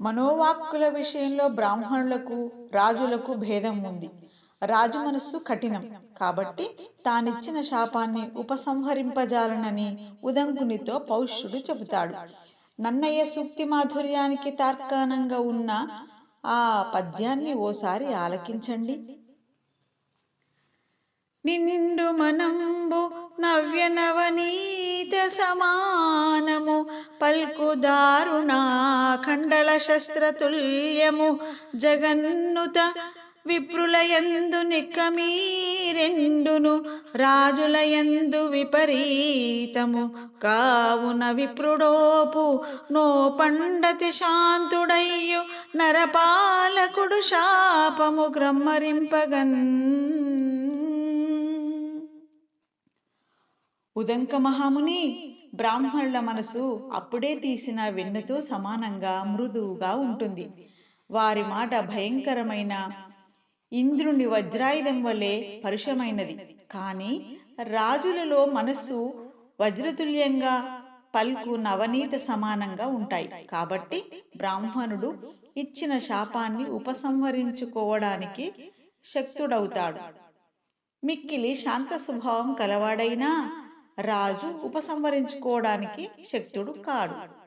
మనోవాక్కుల విషయంలో బ్రాహ్మణులకు రాజులకు భేదం ఉంది. రాజు మనస్సు కఠినం. కాబట్టి తానిచ్చిన శాపాన్ని ఉపసంహరింపజాలనని ఉదంకునితో పౌష్యుడు చెబుతాడు. నన్నయ్య సూక్తి మాధుర్యానికి తార్కాణంగా ఉన్న ఆ పద్యాన్ని ఓసారి ఆలకించండి. నిండు మనంబు నవ్య నవనీత సమానము పల్ దారుణాఖండల శస్త్రతుల్యము జగన్నుత విప్రులయందు నిక్కమీరెండును రాజులయందు విపరీతము. కావున విప్రుడోపు నో పండతి శాంతుడయ్యు నరపాలకుడు శాపము గ్రమ్మరింపగన్ ఉదంక మహాముని బ్రాహ్మణుల మనసు అప్పుడే తీసిన వెన్నతో సమానంగా మృదువుగా ఉంటుంది. వారి మాట భయంకరమైన ఇంద్రుని వజ్రాయుధం వలె పరుషమైనది. కానీ రాజులలో మనస్సు వజ్రతుల్యంగా పల్కు నవనీత సమానంగా ఉంటాయి. కాబట్టి బ్రాహ్మణుడు ఇచ్చిన శాపాన్ని ఉపసంహరించుకోవడానికి శక్తుడవుతాడు. మిక్కిలి శాంత స్వభావం కలవాడైనా రాజు ఉపసంహరించుకోవడానికి శక్తుడు కాడు.